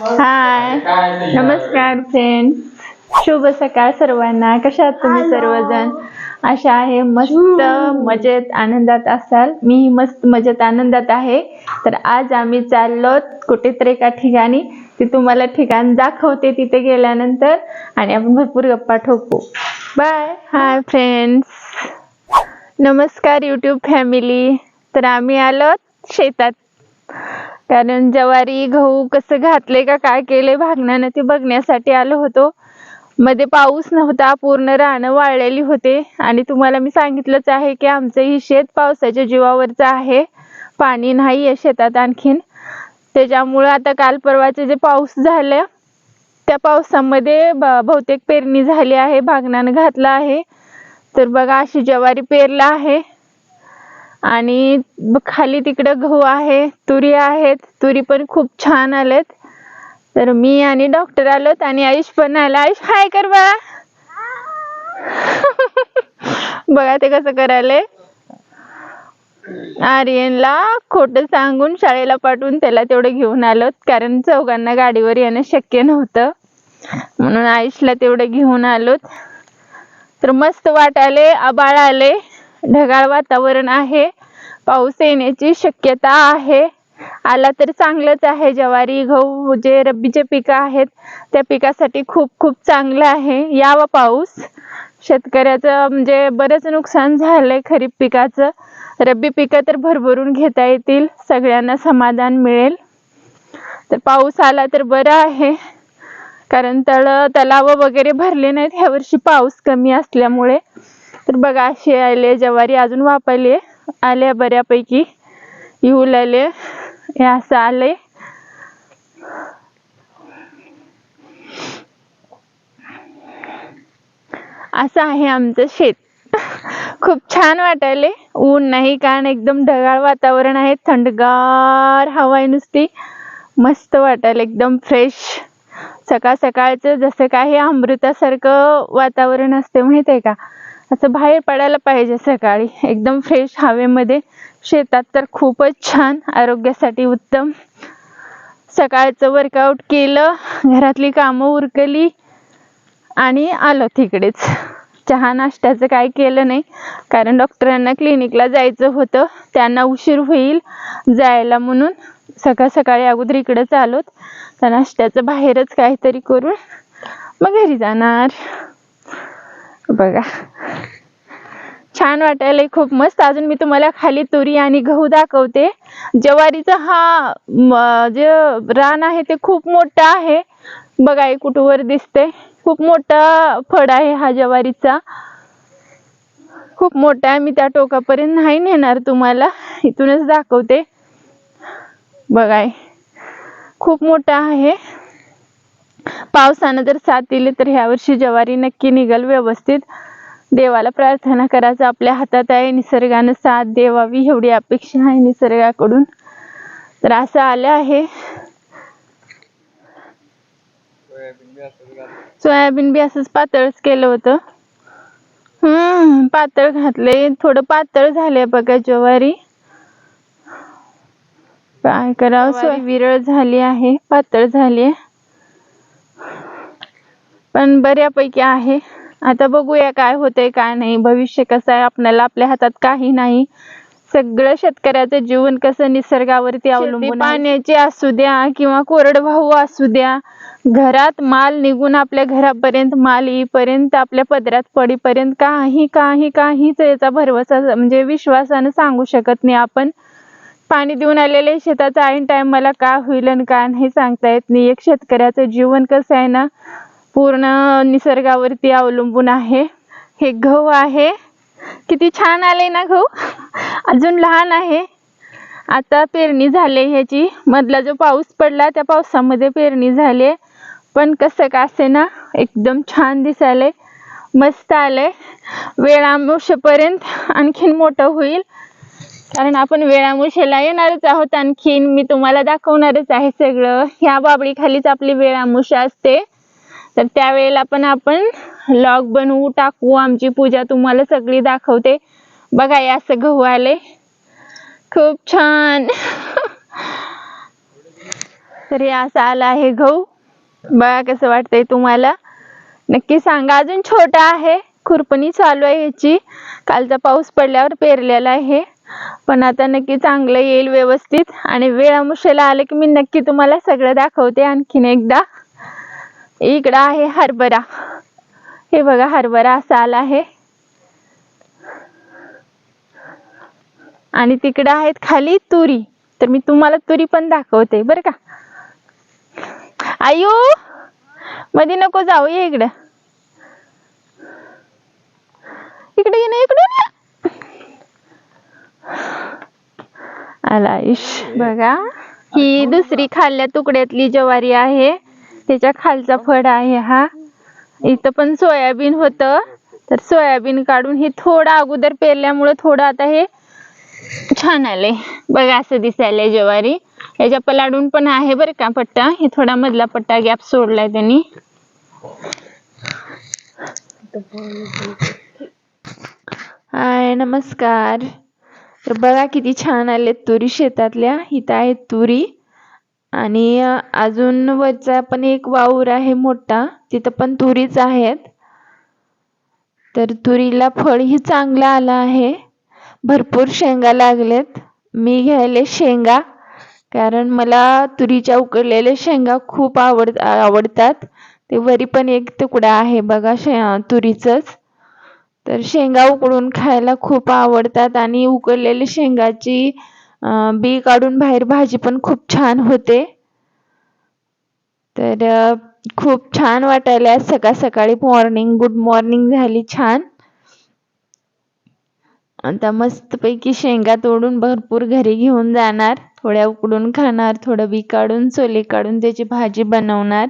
हाय. नमस्कार फ्रेंड शुभ सकाळ सर्वांना. कशा आहात तुम्ही सर्वजण? अशा आहे मस्त मजेत आनंदात असाल. मीही मस्त मजेत आनंदात आहे. तर आज आम्ही चाललो कुठेतरी एका ठिकाणी. ती तुम्हाला ठिकाण दाखवते तिथे गेल्यानंतर. आणि आपण भरपूर गप्पा ठोकू. बाय हाय फ्रेंड्स नमस्कार यूट्यूब फॅमिली तर आम्ही आलो शेतात. कारण ज्वारी गहू कसं घातले का काय केले भागण्यानं ते बघण्यासाठी आलो होतो. मध्ये पाऊस नव्हता पूर्ण रानं वाळलेली होते. आणि तुम्हाला मी सांगितलंच आहे की आमचं ही शेत पावसाच्या जीवावरचं आहे. पाणी नाही आहे शेतात आणखीन. त्याच्यामुळं आता काल परवाचे जे पाऊस झालं त्या पावसामध्ये ब- बहुतेक पेरणी झाली आहे भागण्यानं घातलं आहे. तर बघा अशी ज्वारी पेरला आहे. आणि खाली तिकडं गहू आहे तुरी आहेत तुरी पण खूप छान आलेत. तर मी आणि डॉक्टर आलोत आणि आयुष पण आला. आयुष हाय कर बाळा बघा ते कसं करायले. आर्यनला खोटं सांगून शाळेला पाठवून त्याला तेवढं घेऊन आलोत कारण चौघांना गाडीवर येणं शक्य नव्हतं. म्हणून आयुषला तेवढं घेऊन आलोत. तर मस्त वाटाले आबाळ आले. ढगाळ वातावरण आहे. पाऊस येण्याची शक्यता आहे. आला तर चांगलंच आहे. ज्वारी गहू जे रब्बीचे पिकं आहेत त्या पिकासाठी खूप खूप चांगलं आहे. यावा पाऊस. शेतकऱ्याचं म्हणजे बरंच नुकसान झालंय खरीप पिकाचं. रब्बी पिकं तर भरभरून घेता येतील. सगळ्यांना समाधान मिळेल. तर पाऊस आला तर बरं आहे. कारण तळ तलाव वगैरे भरले नाहीत. ह्या वर्षी पाऊस कमी असल्यामुळे. तर बघा अशी आले ज्वारी अजून वापरले. आल्या बऱ्यापैकी. येऊ लागले हे असं आले असं आहे आमचं शेत. खूप छान वाटायले. ऊन नाही कारण एकदम ढगाळ वातावरण आहे. थंडगार हवा आहे नुसती. मस्त वाटायला एकदम फ्रेश सकाळ सकाळचं जसं काही अमृतासारखं वातावरण असते माहीत आहे का? असं बाहेर पडायला पाहिजे सकाळी. एकदम फ्रेश हवेमध्ये. शेतात तर खूपच छान. आरोग्यासाठी उत्तम. सकाळचं वर्कआउट केलं. घरातली कामं उरकली. आणि आलो तिकडेच. चहा नाश्त्याचं काय केलं नाही. कारण डॉक्टरांना क्लिनिकला जायचं होतं. त्यांना उशीर होईल जायला म्हणून. सकाळ सकाळी अगोदर इकडेच आलोत. तर नाश्त्याचं बाहेरच काहीतरी करून मग घरी जाणार. बघा. छान वाटायला खूप मस्त. अजून मी तुम्हाला खाली तुरी आणि गहू दाखवते. ज्वारीचा हा जे रान आहे ते खूप मोठं आहे. बघा हे दिसते खूप मोठा फळ आहे हा ज्वारीचा. खूप मोठा आहे मी त्या टोकापर्यंत नाही नेणार तुम्हाला. इथूनच दाखवते. बघाय खूप मोठा आहे. पावसानं जर साथ दिली तर ह्या वर्षी ज्वारी नक्की निघल व्यवस्थित. देवाला प्रार्थना करायचं आपल्या हातात आहे निसर्गानं साथ देवावी एवढी अपेक्षा आहे निसर्गाकडून. तर असं आलं आहे. सोयाबीन बी असंच पातळच केलं होतं. हम्म पातळ घातले थोडं पातळ झाले बघा ज्वारी. काय करावं? सोय विरळ झाली आहे पातळ झाली आहे. पण बऱ्यापैकी आहे. आता बघूया काय होतंय काय नाही. भविष्य कसं आहे आपल्याला आपल्या हातात काही नाही. सगळं शेतकऱ्याचं जीवन कसं निसर्गावरती अवलंबून आहे. पाण्याची असू द्या किंवा कोरडवाहू असू द्या घरात माल निघून आपल्या घरापर्यंत माल येईपर्यंत आपल्या पदरात पडीपर्यंत काही काही काहीच याचा भरवसा म्हणजे विश्वासानं सांगू शकत नाही आपण. पाणी देऊन आलेले शेताचं ऐन टायमाला का होईल आणि का नाही सांगता येत नाही. एक शेतकऱ्याचं जीवन कसं आहे ना पूर्ण निसर्गावरती अवलंबून आहे. हे गहू आहे. किती छान आले ना गहू? अजून लहान आहे. आता पेरणी झाली ह्याची. मधला जो पाऊस पडला त्या पावसामध्ये पेरणी झाली. पण कसं का असे ना एकदम छान दिसायलंय. मस्त आलंय. वेळामुशेपर्यंत आणखीन मोठं होईल. कारण आपण वेळामुशेला येणारच आहोत आणखीन. मी तुम्हाला दाखवणारच आहे सगळं. ह्या बाबडीखालीच आपली वेळामुशा असते. तर त्यावेळेला पण आपण लॉग बनवू टाकू. आमची पूजा तुम्हाला सगळी दाखवते. बघा या असं गहू आले खूप छान. तर हे असं आलं आहे गहू. बघा कसं वाटतंय तुम्हाला. नक्की सांगा. अजून छोटा आहे. खुरपणी चालू आहे ह्याची. कालचा पाऊस पडल्यावर पेरलेला आहे. पण आता नक्की चांगलं येईल व्यवस्थित. आणि वेळ वेळामुशेला आलं की मी नक्की तुम्हाला सगळं दाखवते आणखीन एकदा. इकडं आहे हरभरा. हे बघा हरभरा असा आला आहे. आणि तिकडं आहेत खाली तुरी. तर मी तुम्हाला तुरी पण दाखवते बरं का? आयु! मध्ये नको जाऊ ये इकडं. इकडे ये ना इकडे आला आयुष बघा ही दुसरी खाल्ल्या तुकड्यातली ज्वारी आहे. त्याच्या खालचा फड आहे हा. इथं पण सोयाबीन होतं. तर सोयाबीन काढून हे थोडं अगोदर पेरल्यामुळे थोडं आता हे छान आलंय. बघा असं दिसायलंय ज्वारी. याच्या पलाडून पण आहे बरं का पट्टा. हे थोडा मधला पट्टा गॅप सोडलाय त्यांनी. हाय नमस्कार. तर बघा किती छान आले तुरी शेतातल्या. इथं आहेत तुरी. आणि अजून वरचा पण एक वावर आहे मोठा तिथं पण तुरीच आहेत. तर तुरीला फळही चांगलं आलं आहे. भरपूर शेंगा लागलेत. मी घ्यायले शेंगा कारण मला तुरीच्या उकडलेल्या शेंगा खूप आवड आवडतात. ते वरी पण एक तुकडा आहे बघा शे तुरीचंच. तर शेंगा उकडून खायला खूप आवडतात आणि उकडलेल्या शेंगाची बी काढून बाहेर भाजी पण खूप छान होते. तर खूप छान वाटायला आज सकाळ सकाळी. मॉर्निंग गुड मॉर्निंग झाली छान. आता मस्तपैकी शेंगा तोडून भरपूर घरी घेऊन जाणार. थोड्या उकडून खाणार थोडं बी काढून सोले काढून त्याची भाजी बनवणार.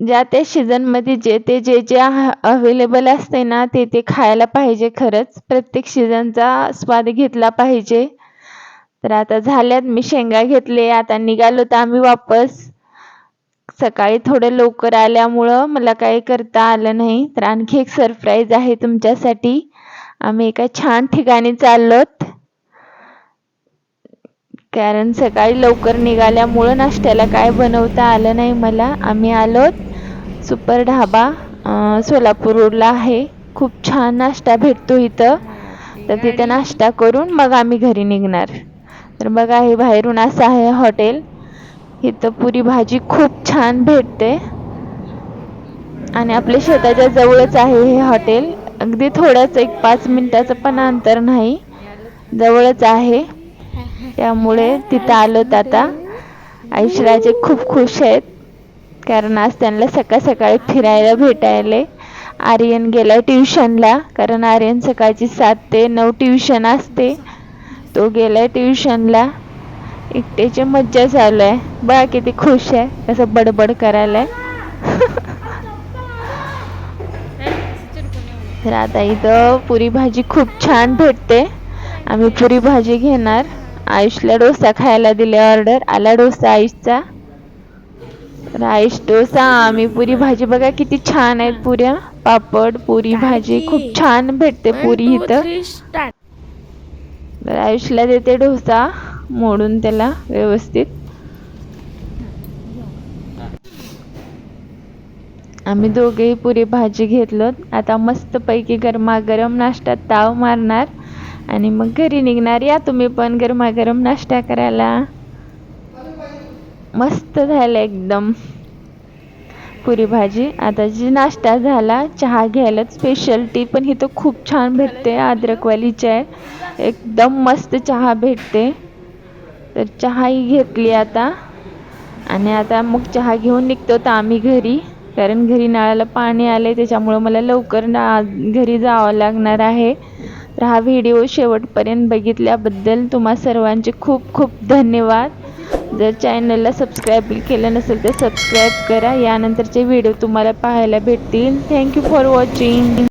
ज्या त्या सीझनमध्ये जे ते जे जे अवेलेबल असते ना ते ते खायला पाहिजे खरंच. प्रत्येक सीझनचा स्वाद घेतला पाहिजे. तर आता झाल्यात मी शेंगा घेतले आता निघालो तर आम्ही वापस. सकाळी थोडं लवकर आल्यामुळं मला काही करता आलं नाही. तर आणखी एक सरप्राईज आहे तुमच्यासाठी. आम्ही एका छान ठिकाणी चाललोत. कारण सकाळी लवकर निघाल्यामुळं नाश्त्याला काय बनवता आलं नाही मला. आम्ही आलोत. सुपर ढाबा सोलापूर रोडला आहे. खूप छान नाश्ता भेटतो इथं. तर तिथे नाश्ता करून मग आम्ही घरी निघणार. तर बघा हे बाहेरून असं आहे हॉटेल. इथं पुरी भाजी खूप छान भेटते. आणि आपल्या शेताच्या जवळच आहे हे हॉटेल. अगदी थोडंच एक पाच मिनिटाचं पण अंतर नाही. जवळच आहे. त्यामुळे तिथं आलोत आता. ऐश्वर्याचे खूप खुश आहेत. कारण आज त्यांना सकाळ सकाळी फिरायला भेटायले. आर्यन गेलाय ट्युशनला कारण आर्यन सकाळची सात ते नऊ ट्युशन असते. तो गेलाय ट्युशनला. एकट्याची मज्जा चालू आहे बघा किती खुश आहे. कसं बडबड करायलाय. तर आता इथं पुरी भाजी खूप छान भेटते. आम्ही पुरी भाजी घेणार. आयुषला डोसा खायला दिले ऑर्डर आला डोसा आयुषचा. आयुष डोसा आम्ही पुरी भाजी बघा किती छान आहेत पुऱ्या. पापड पुरी भाजी खूप छान भेटते पुरी इथं. आयुषला देते डोसा मोडून त्याला व्यवस्थित. आम्ही दोघेही पुरी भाजी घेतलो. आता मस्तपैकी गरमागरम नाश्ता ताव मारणार. आणि मग घरी निघणार. या तुम्ही पण गरमागरम नाश्ता करायला. मस्त झालं एकदम. पुरी भाजी. आता जी नाश्ता झाला चहा घ्यायला स्पेशल टी पण तर खूप छान भेटते अद्रकवाली चाय एकदम मस्त चहा भेटते. तर चहाही घेतली आता. आणि आता मग चहा घेऊन निघतो तर आम्ही घरी. कारण घरी नळाला पाणी आले त्याच्यामुळं मला लवकर ना घरी जावं लागणार आहे. तर हा व्हिडिओ शेवटपर्यंत बघितल्याबद्दल तुम्हा सर्वांचे खूप खूप धन्यवाद. जर चॅनलला सबस्क्राईब केलं नसेल तर सबस्क्राईब करा. यानंतरचे व्हिडिओ तुम्हाला पाहायला भेटतील. Thank you for watching